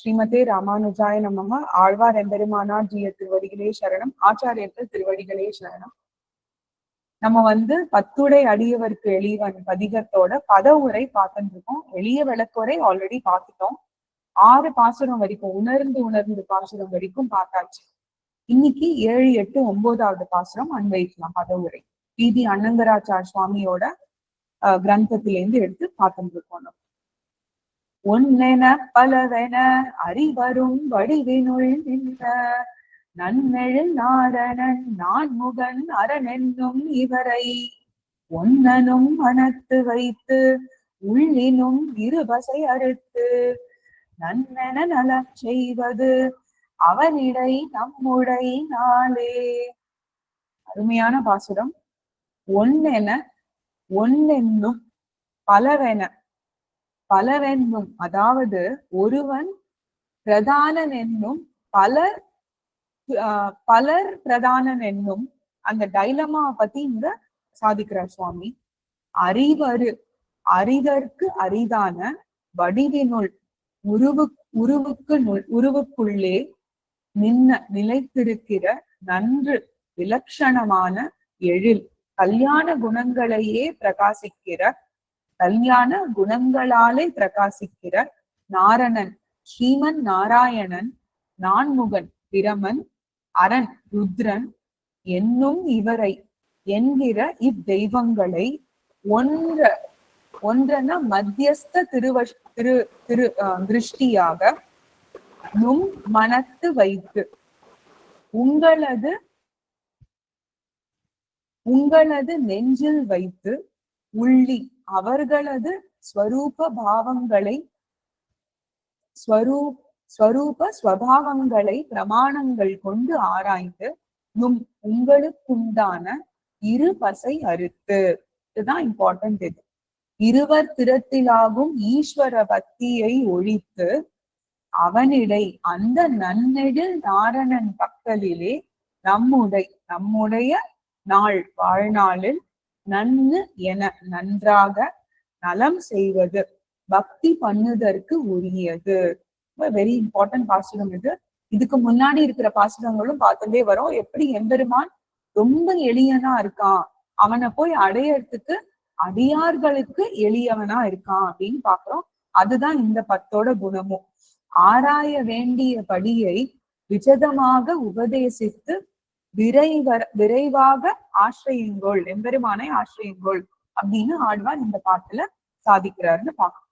ஸ்ரீமதே ராமானுஜாய நமம ஆழ்வார் எம்பெருமானார் ஜிய திருவடிகளே சரணம். ஆச்சாரியர்கள் திருவடிகளே சரணம். நம்ம வந்து பத்துடை அடியவருக்கு எளியவன் பதிகத்தோட பத உரை பார்த்துட்டு இருக்கோம் எளிய விளக்குரை ஆல்ரெடி பார்த்துட்டோம். ஆறு பாசுரம் வரைக்கும் உணர்ந்து உணர்ந்து பாசுரம் வரைக்கும் பார்த்தாச்சு. இன்னைக்கு ஏழு எட்டு ஒன்பதாவது பாசுரம் அன்வைக்கலாம் பத உரை. பிதி அன்னங்கராச்சார் சுவாமியோட கிரந்தத்திலேருந்து எடுத்து பார்த்துட்டு இருக்கோம் நம்ம. ஒன்னென பலவென அறிவரும் வடிவினுள் நின்ற நன்னெழில் நாரணன் நான்முகன் அரணென்னும் இவரை ஒன்னனும் மனத்து வைத்து உள்ளினும் இருபசை அறுத்து நன்னென நலம் செய்வது அவனிடை நம்முடை நாளே. அருமையான பாசுரம். ஒன்னென ஒன்னென்னும் பலவென பலவென்னும் அதாவது ஒருவன் பிரதானன் என்னும் பலர் ஆஹ் பலர் பிரதானன் என்னும் அந்த டைலமா பத்தி இங்க சாதிக்கிறார் சுவாமி. அறிவரு அறிதற்கு அரிதான வடிவினுள் உருவு உருவுக்கு நுள் உருவுக்குள்ளே நின்ன நிலைத்திருக்கிற நன்று விலட்சணமான எழில் கல்யாண குணங்களையே பிரகாசிக்கிற கல்யாண குணங்களாலே பிரகாசிக்கிற நாரணன் ஸ்ரீமன் நாராயணன் நான்முகன் பிரமன் அரண் ருத்ரன் என்னும் இவரை என்கிற இத்தெய்வங்களை ஒன்ற ஒன்றன மத்தியஸ்த திருவஷ் திரு திரு அஹ், திருஷ்டியாக நும் மனத்து வைத்து உங்களது உங்களது நெஞ்சில் வைத்து உள்ளி அவர்களது ஸ்வரூப பாவங்களை ஸ்வரூ ஸ்வரூப ஸ்வபாவங்களை பிரமாணங்கள் கொண்டு ஆராய்ந்து நும் உங்களுக்குண்டான இரு பசை அறுத்து. இதுதான் இம்பார்ட்டன்ட் இது. இருவர் திறத்திலாகும் ஈஸ்வர பக்தியை ஒழித்து அவனிடை அந்த நன்னெழில் நாரணன் பக்கலிலே நம்முடை நம்முடைய நாள் வாழ்நாளில் நன்னு என நன்றாக நலம் செய்வது பக்தி பண்ணுதற்கு உரியது. வெரி இம்பார்ட்டன்ட் பாசுரம் இது. இதுக்கு முன்னாடி இருக்கிற பாசுரங்களும் பார்த்துட்டே வரும். எப்படி எம்பெருமான் ரொம்ப எளியனா இருக்கான். அவனை போய் அடையறதுக்கு அடியார்களுக்கு எளியவனா இருக்கான் அப்படின்னு பாக்குறோம் அதுதான் இந்த பத்தோட குணமும். ஆராய வேண்டிய படியை விஜதமாக உபதேசித்து விரைவர விரைவாக ஆசிரியுங்கோள் எம்பெருமானை ஆசிரியுங்கோள் அப்படின்னு ஆழ்வார் இந்த பாட்டுல சாதிக்கிறாருன்னு பார்க்கணும்.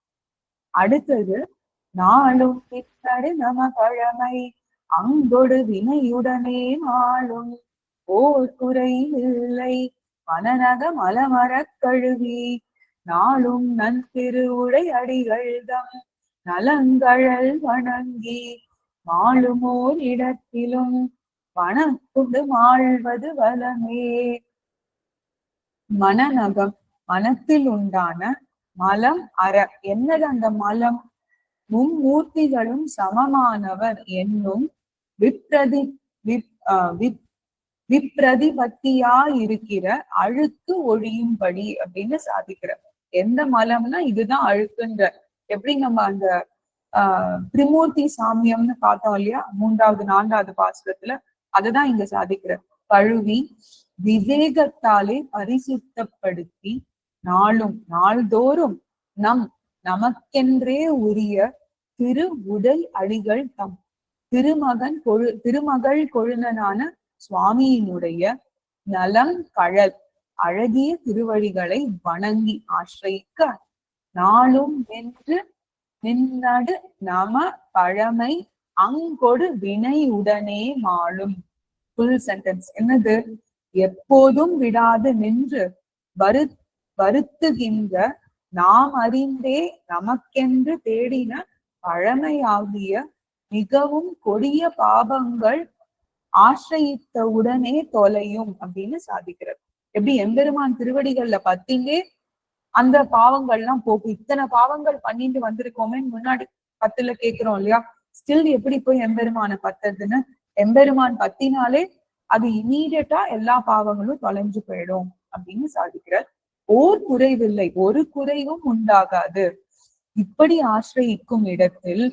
அடுத்தது நாளும் பித்தடு நம பழமை அங்கொடு வினையுடனே நாளும் ஓர் குறை இல்லை மனநக மலமரக் கழுவி நாளும் நன் திருவுடை அடிகள்தம் நலங்கழல் வணங்கி மாளுமோர் இடத்திலும் மனம் கொண்டு வாழ்வது வலமே மனநகம் மனத்தில் உண்டான மலம் அற. என்னது அந்த மலம்? மும்மூர்த்திகளும் சமமானவர் என்னும் விப்ரதி விப் விப் விப்ரதிபத்தியா இருக்கிற அழுக்கு ஒழியும்படி அப்படின்னு சாதிக்கிறார் எந்த மலம்னா இதுதான் அழுக்குன்ற. எப்படி நம்ம அந்த ஆஹ் திரிமூர்த்தி சாமியம்னு பார்த்தோம் இல்லையா? மூன்றாவது நான்காவது பாசுரத்துல அதுதான் இங்க சாதிக்கிற. கழுவி விவேகத்தாலே பரிசுத்தப்படுத்தி நாளும் நாள்தோறும் நம் நமக்கென்றே உரிய திரு உடல் அடிகள் தம் திருமகன் கொழு திருமகள் கொழுந்தனான சுவாமியினுடைய நலம் கழல் அழகிய திருவழிகளை வணங்கி ஆசிரியிக்க நாளும் வென்று நின்னடு நம பழமை அங்கொடு வினை உடனே மாளும் ஃபுல் சென்டென்ஸ் என்னது? எப்போதும் விடாது நின்று வரு வருத்துகின்ற நாம் அறிந்தே நமக்கென்று தேடின பழமையாகிய மிகவும் கொடிய பாபங்கள் ஆசிரயித்த உடனே தொலையும் அப்படின்னு சாதிக்கிறது. எப்படி? எம்பெருமான் திருவடிகள்ல பத்திங்கே அந்த பாவங்கள்லாம் போகும். இத்தனை பாவங்கள் பண்ணிட்டு வந்திருக்கோமே முன்னாடி பத்துல கேக்குறோம் இல்லையா? ஸ்டில் எப்படி போய் எம்பெருமானை பத்துறதுன்னு எம்பெருமான் பத்தினாலே அது இமீடியட்டா எல்லா பாவங்களும் தொலைஞ்சு போயிடும் அப்படின்னு சாதிக்கிறார். ஓர் குறைவில்லை. ஒரு குறைவும் உண்டாகாது. இப்படி ஆசிரயிக்கும் இடத்தில்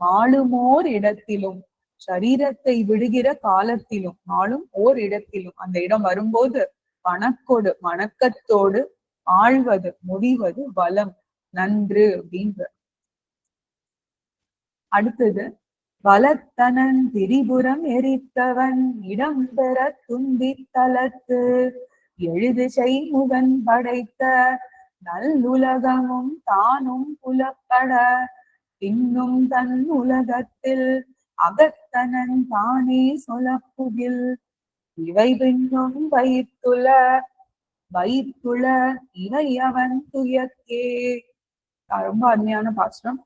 மாளுமோர் இடத்திலும் சரீரத்தை விடுகிற காலத்திலும் நாளும் ஓர் இடத்திலும் அந்த இடம் வரும்போது வணக்கோடு வணக்கத்தோடு ஆழ்வது முடிவது பலம் நன்று அப்படின்ற அடுத்தது வலத்தனன் திரிபுரம் எரித்தவன் இடம்பெற துந்தி தலத்து எழுதிசை முகன் படைத்த நல்லுலகமும் தானும் புலப்பட பின்னும் தன் உலகத்தில் அகத்தனன் தானே சொலப்புகில். இவை பின்னும் வைத்துள வைத்துள இவை அவன் துயக்கே ரொம்ப அருமையான பாசுரம்.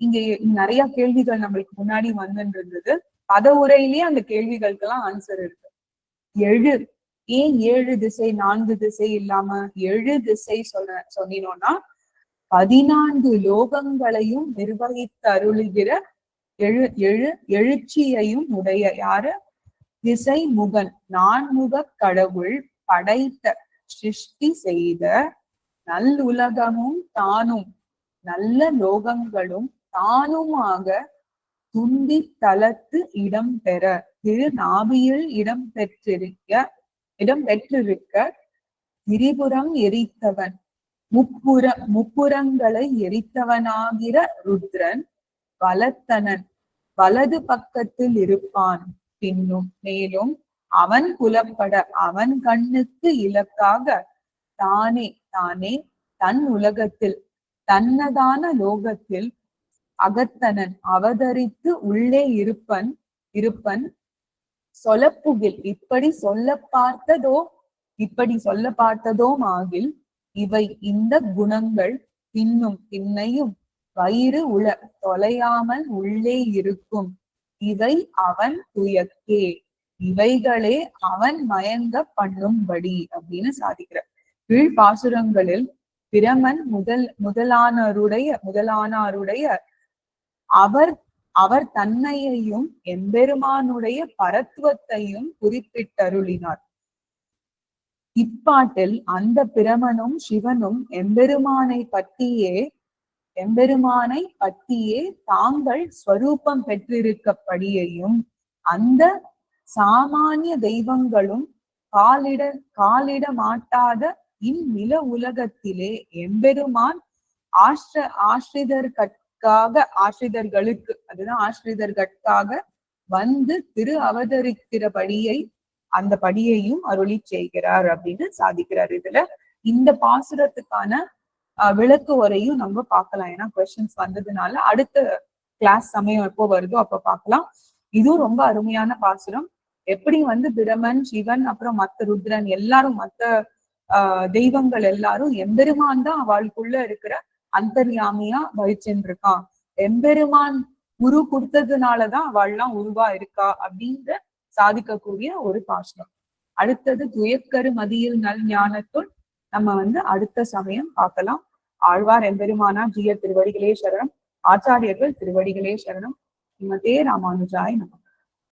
இங்க நிறைய கேள்விகள் நம்மளுக்கு முன்னாடி வந்துட்டு பத உரையிலேயே அந்த கேள்விகளுக்கெல்லாம் ஆன்சர் இருக்கு. எழு ஏன் ஏழு திசை நான்கு திசை இல்லாம எழு திசை சொல்ல சொன்னினோம்னா பதினான்கு லோகங்களையும் நிர்வகித்து அருளுகிற எழு எழு எழுச்சியையும் உடைய யாரு? திசை முகன் நான்முக கடவுள் படைத்த சிருஷ்டி செய்த நல்லுலகமும் தானும் நல்ல லோகங்களும் தானுமாக துந்தி தளத்து இடம் பெற. திரு நாபியில் இடம் பெற்றிருக்க இடம் பெற்றிருக்க திரிபுரம் எரித்தவன். முப்புற முப்புறங்களை எரித்தவனாகிற ருத்ரன் வலத்தனன். வலது பக்கத்தில் இருப்பான் பின்னும் மேலும் அவன் புலப்பட அவன் கண்ணுக்கு இலக்காக தானே தானே தன் உலகத்தில் தன்னதான லோகத்தில் அகத்தனன் அவதரித்து உள்ளே இருப்பன் இருப்பன். சொலப்புகில் இப்படி சொல்ல பார்த்ததோ இப்படி சொல்ல பார்த்ததோம் ஆகில் இவை இந்த குணங்கள் பின்னும் பின்னையும் வயிறு உள தொலையாமல் உள்ளே இருக்கும். இவை அவன் துயக்கே இவைகளே அவன் மயங்க பண்ணும்படி அப்படின்னு சாதிக்கிற கீழ் பாசுரங்களில் பிரமன் முதல் முதலானருடைய முதலானாருடைய அவர் அவர் தன்மையையும் எம்பெருமானுடைய பரத்துவத்தையும் குறிப்பிட்டருளினார். இப்பாட்டில் அந்த பிரமனும் சிவனும் எம்பெருமானை பற்றியே எம்பெருமானை பற்றியே தாங்கள் ஸ்வரூபம் பெற்றிருக்கப்படியையும் அந்த சாமானிய தெய்வங்களும் காலிட காலிட மாட்டாத இந்நில உலகத்திலே எம்பெருமான் ஆஷ்ர ஆசிரிதர்கட்காக ஆசிரிதர்களுக்கு அதுதான் ஆசிரிதர்கட்காக வந்து திரு அவதரிக்கிற படியை அந்த படியையும் அருளி செய்கிறார் அப்படின்னு சாதிக்கிறார். இதுல இந்த பாசுரத்துக்கான விளக்கு உரையும் நம்ம பார்க்கலாம். ஏன்னா கொஸ்டின்ஸ் வந்ததுனால அடுத்த கிளாஸ் சமயம் எப்போ வருதோ அப்ப பார்க்கலாம். இதுவும் ரொம்ப அருமையான பாசுரம். எப்படி வந்து பிரமன் சிவன் அப்புறம் மத்த ருத்ரன் எல்லாரும் மத்த ஆஹ் தெய்வங்கள் எல்லாரும் எம்பெருமான் தான் அவளுக்குள்ள இருக்கிற அந்தர்யாமியா வகிச்சுட்டு எம்பெருமான் குரு கொடுத்ததுனாலதான் அவள்லாம் உருவா இருக்கா அப்படின்ற சாதிக்கக்கூடிய ஒரு பாஷ்டம். அடுத்தது துயக்கரு மதியில் நல் ஞானத்துள் நம்ம வந்து அடுத்த சமயம் பார்க்கலாம். ஆழ்வார் எம்பெருமானா ஜிய திருவடிகளே சரணம். ஆச்சாரியர்கள் திருவடிகளே சரணம். இமதே ராமானுஜாய் நம்ம